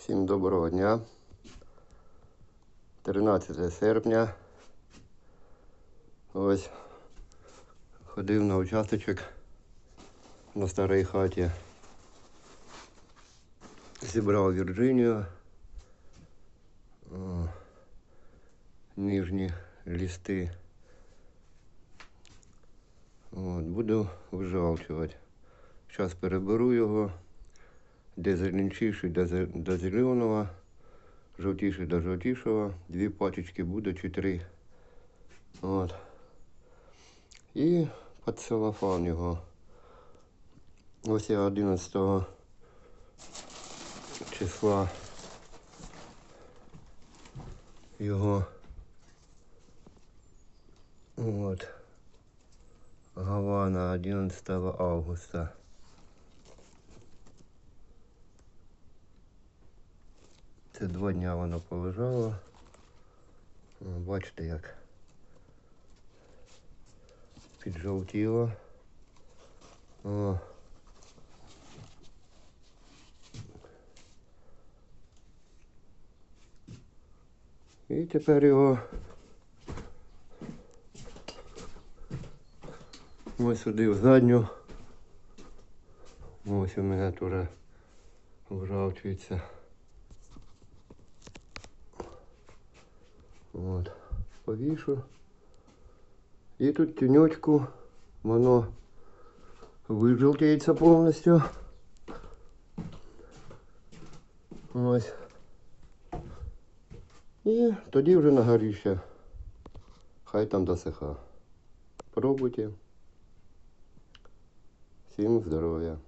Всім доброго дня. 13 серпня. Ось ходив на участочок на старій хаті. Зібрав Вірджинію. Нижні листи. От, буду вижалчувати. Зараз переберу його де зеленчіший до, зе- до зеленого, жовтіший до жовтішого. Дві пачечки буде чи три. От. І під целофан його. Ось я 11 числа його. От. Гавана 11 августа. Це два дня воно полежало. Бачите, як піджовтіло. О. І тепер його ось сюди в задню. Ось у мене теж вжавчується. От, повішу. І тут тюнечку, воно вижелтіється повністю. Ось. І тоді вже на горіще. Хай там досиха. Пробуйте. Всім здоров'я.